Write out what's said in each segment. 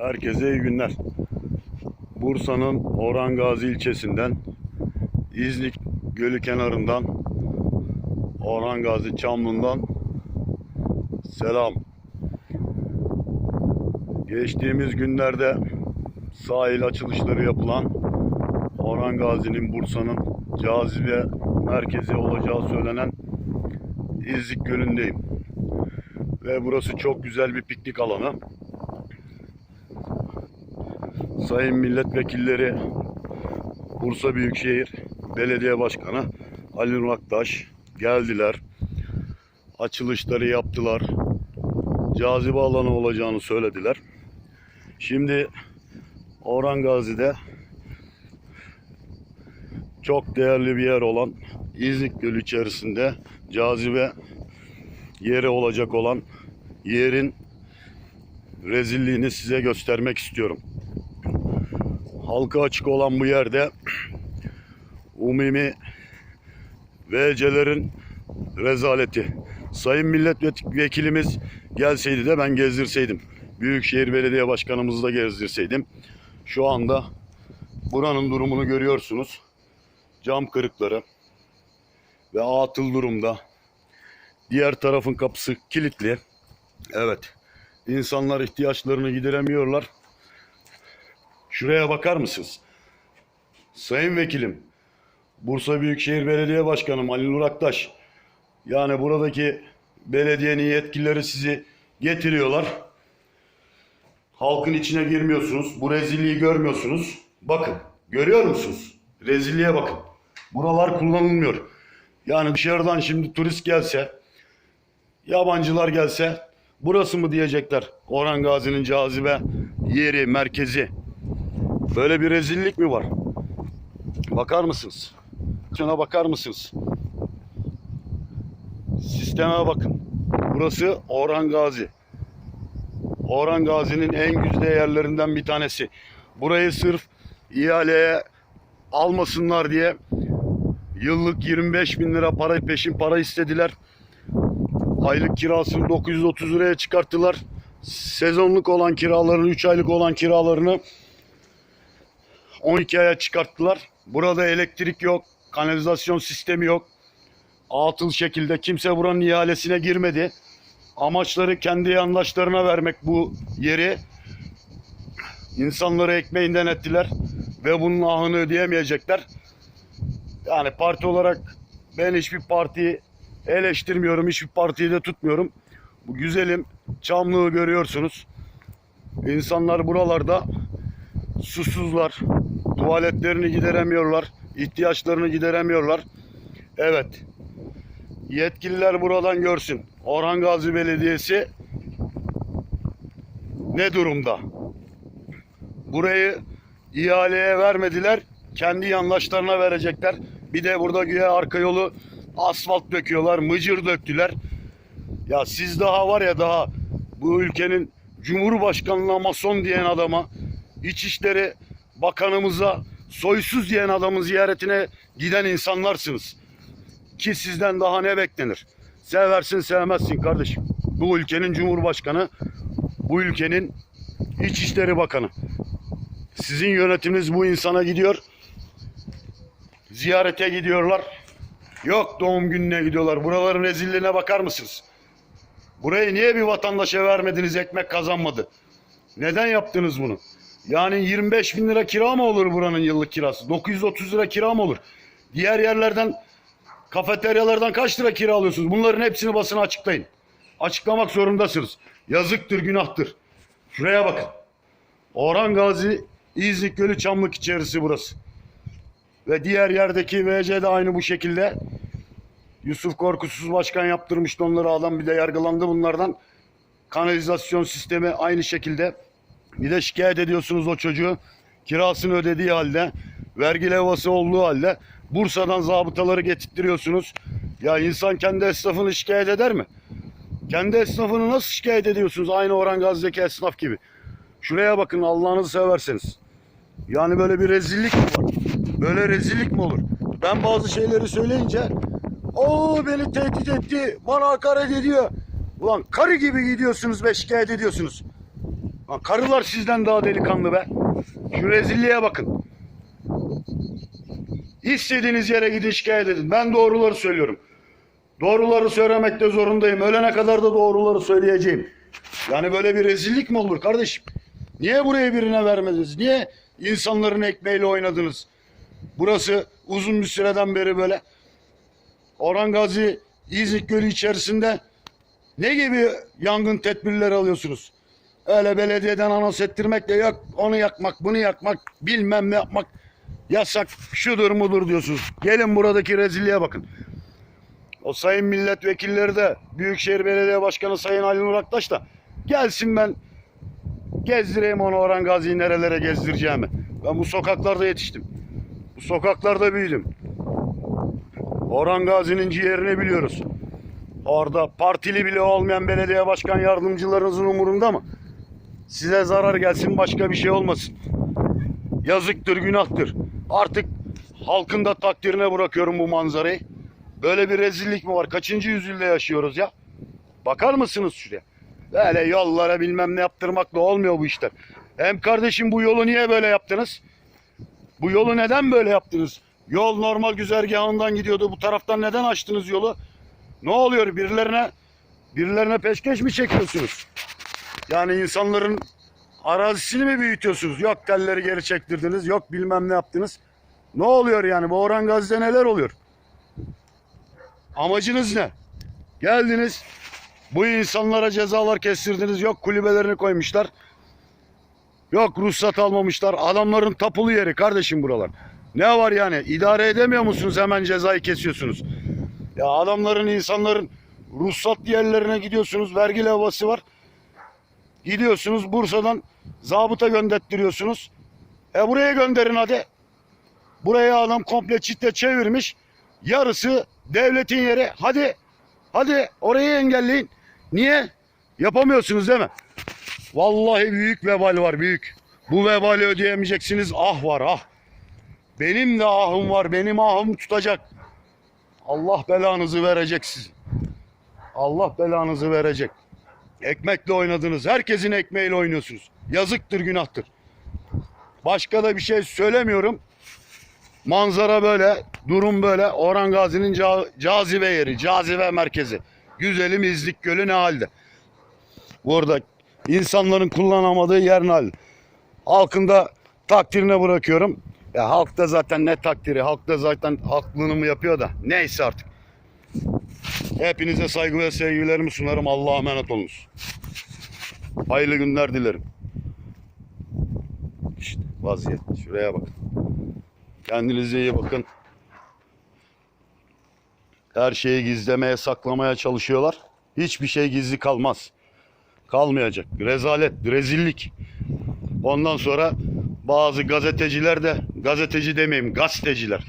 Herkese iyi günler. Bursa'nın Orhan Gazi ilçesinden İznik Gölü kenarından Orhan Gazi Çamlı'ndan selam. Geçtiğimiz günlerde sahil açılışları yapılan Orhan Gazi'nin Bursa'nın cazibe merkezi olacağı söylenen İznik Gölü'ndeyim. Ve burası çok güzel bir piknik alanı. Sayın milletvekilleri Bursa Büyükşehir Belediye Başkanı Ali Nur Aktaş geldiler. Açılışları yaptılar. Cazibe alanı olacağını söylediler. Şimdi Orhan Gazi'de çok değerli bir yer olan İznik Gölü içerisinde cazibe yeri olacak olan yerin rezilliğini size göstermek istiyorum. Halka açık olan bu yerde umumi VC'lerin rezaleti. Sayın milletvekilimiz gelseydi de ben gezdirseydim. Büyükşehir Belediye Başkanımızı da gezdirseydim. Şu anda buranın durumunu görüyorsunuz. Cam kırıkları ve atıl durumda. Diğer tarafın kapısı kilitli. Evet. İnsanlar ihtiyaçlarını gideremiyorlar. Şuraya bakar mısınız? Sayın Vekilim, Bursa Büyükşehir Belediye Başkanım Ali Nur Aktaş. Yani buradaki belediyenin yetkilileri sizi getiriyorlar. Halkın içine girmiyorsunuz. Bu rezilliği görmüyorsunuz. Bakın, görüyor musunuz? Rezilliğe bakın. Buralar kullanılmıyor. Yani dışarıdan şimdi turist gelse, yabancılar gelse burası mı diyecekler? Orhan Gazi'nin cazibe yeri, merkezi. Böyle bir rezillik mi var? Bakar mısınız? Şuna bakar mısınız? Sisteme bakın. Burası Orhan Gazi. Orhan Gazi'nin en güzide yerlerinden bir tanesi. Burayı sırf ihaleye almasınlar diye yıllık 25 bin lira para peşin para istediler. Aylık kirasını 930 liraya çıkarttılar. Sezonluk olan kiralarını, 3 aylık olan kiralarını 12 aya çıkarttılar. Burada elektrik yok, kanalizasyon sistemi yok. Atıl şekilde kimse buranın ihalesine girmedi. Amaçları kendi yandaşlarına vermek bu yeri. İnsanları ekmeğinden ettiler ve bunun ahını ödeyemeyecekler. Yani parti olarak ben hiçbir partiyi eleştirmiyorum, hiçbir partiyi de tutmuyorum. Bu güzelim Çamlığı görüyorsunuz. İnsanlar buralarda susuzlar, tuvaletlerini gideremiyorlar, ihtiyaçlarını gideremiyorlar. Evet, yetkililer buradan görsün. Orhan Gazi Belediyesi ne durumda? Burayı ihaleye vermediler, kendi yandaşlarına verecekler. Bir de burada güya arka yolu asfalt döküyorlar, mıcır döktüler. Ya siz daha var ya daha bu ülkenin Cumhurbaşkanlığına mason diyen adama, İçişleri Bakanımıza soysuz diyen adamın ziyaretine giden insanlarsınız. Ki sizden daha ne beklenir? Seversin sevmezsin kardeşim. Bu ülkenin Cumhurbaşkanı, bu ülkenin İçişleri Bakanı. Sizin yönetiminiz bu insana gidiyor. Ziyarete gidiyorlar. Yok doğum gününe gidiyorlar. Buraların rezilliğine bakar mısınız? Burayı niye bir vatandaşa vermediniz ekmek kazanmadı? Neden yaptınız bunu? Yani 25 bin lira kira mı olur buranın yıllık kirası? 930 lira kira mı olur? Diğer yerlerden, kafeteryalardan kaç lira kira alıyorsunuz? Bunların hepsini basına açıklayın. Açıklamak zorundasınız. Yazıktır, günahtır. Şuraya bakın. Orhan Gazi, İznik Gölü Çamlık içerisi burası. Ve diğer yerdeki VC de aynı bu şekilde. Yusuf Korkusuz başkan yaptırmıştı onları adam bir de yargılandı bunlardan. Kanalizasyon sistemi aynı şekilde. Bir de şikayet ediyorsunuz o çocuğu. Kirasını ödediği halde, vergi levhası olduğu halde Bursa'dan zabıtaları getirtiyorsunuz. Ya insan kendi esnafını şikayet eder mi? Kendi esnafını nasıl şikayet ediyorsunuz? Aynı Orhan Gazi'deki esnaf gibi. Şuraya bakın Allah'ınızı severseniz. Yani böyle bir rezillik mi var? Böyle rezillik mi olur? Ben bazı şeyleri söyleyince o beni tehdit etti, bana hakaret ediyor. Ulan karı gibi gidiyorsunuz ve şikayet ediyorsunuz. Karılar sizden daha delikanlı be. Şu rezilliğe bakın. İstediğiniz yere gidin şikayet edin. Ben doğruları söylüyorum. Doğruları söylemekte zorundayım. Ölene kadar da doğruları söyleyeceğim. Yani böyle bir rezillik mi olur kardeşim? Niye buraya birine vermediniz? Niye insanların ekmeğiyle oynadınız? Burası uzun bir süreden beri böyle. Orhan Gazi, Gölü içerisinde ne gibi yangın tedbirleri alıyorsunuz? Öyle belediyeden anons ettirmekle yok onu yakmak, bunu yakmak, bilmem ne yapmak yasak, şudur mudur diyorsunuz. Gelin buradaki rezilliğe bakın. O sayın milletvekilleri de Büyükşehir Belediye Başkanı Sayın Ali Nur Aktaş da gelsin ben gezdireyim onu Orhan Gazi'yi nerelere gezdireceğimi. Ben bu sokaklarda yetiştim. Bu sokaklarda büyüdüm. Orhan Gazi'nin ciğerini biliyoruz. Orada partili bile olmayan belediye başkan yardımcılarınızın umurunda mı? Size zarar gelsin başka bir şey olmasın. Yazıktır, günahtır. Artık halkın da takdirine bırakıyorum bu manzarayı. Böyle bir rezillik mi var? Kaçıncı yüzyılda yaşıyoruz ya? Bakar mısınız şuraya? Böyle yollara bilmem ne yaptırmakla olmuyor bu işler. Hem kardeşim bu yolu niye böyle yaptınız? Bu yolu neden böyle yaptınız? Yol normal güzergahından gidiyordu. Bu taraftan neden açtınız yolu? Ne oluyor? Birilerine birilerine peşkeş mi çekiyorsunuz? Yani insanların arazisini mi büyütüyorsunuz? Yok telleri geri çektirdiniz, yok bilmem ne yaptınız. Ne oluyor yani? Bu Orhan Gazi'de neler oluyor? Amacınız ne? Geldiniz, bu insanlara cezalar kestirdiniz. Yok kulübelerini koymuşlar. Yok ruhsat almamışlar. Adamların tapulu yeri kardeşim buralar. Ne var yani? İdare edemiyor musunuz? Hemen cezayı kesiyorsunuz. Ya adamların, insanların ruhsat yerlerine gidiyorsunuz. Vergi levhası var. Gidiyorsunuz Bursa'dan zabıta gönderttiriyorsunuz. E buraya gönderin hadi. Buraya adam komple çitle çevirmiş. Yarısı devletin yeri. Hadi. Hadi orayı engelleyin. Niye? Yapamıyorsunuz değil mi? Vallahi büyük vebal var büyük. Bu vebali ödeyemeyeceksiniz. Ah var ah. Benim de ahım var. Benim ahım tutacak. Allah belanızı verecek siz. Allah belanızı verecek. Ekmekle oynadınız. Herkesin ekmeğiyle oynuyorsunuz. Yazıktır, günahtır. Başka da bir şey söylemiyorum. Manzara böyle, durum böyle. Orhan Gazi'nin ca- cazibe yeri, cazibe merkezi. Güzelim İzlik Gölü ne halde? Burada insanların kullanamadığı yer ne halde? Halkın da takdirine bırakıyorum. Ya halk da zaten ne takdiri, halk da zaten aklını mı yapıyor da. Neyse artık. Hepinize saygı ve sevgilerimi sunarım. Allah'a emanet olunuz. Hayırlı günler dilerim. İşte vaziyet. Şuraya bakın. Kendinize iyi bakın. Her şeyi gizlemeye, saklamaya çalışıyorlar. Hiçbir şey gizli kalmaz. Kalmayacak. Rezalet, rezillik. Ondan sonra bazı gazeteciler de, gazeteci demeyeyim, gazeteciler.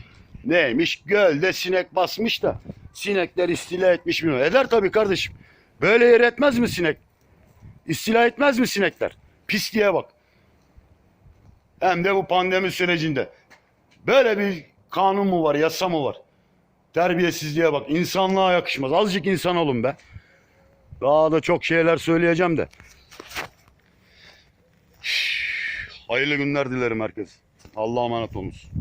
Neymiş? Gölde sinek basmış da sinekler istila etmiş mi? Eder tabii kardeşim. Böyle yer etmez mi sinek? İstila etmez mi sinekler? Pisliğe bak. Hem de bu pandemi sürecinde. Böyle bir kanun mu var, yasa mı var? Terbiyesizliğe bak. İnsanlığa yakışmaz. Azıcık insan olun be. Daha da çok şeyler söyleyeceğim de. Hayırlı günler dilerim herkes. Allah'a emanet olunuz.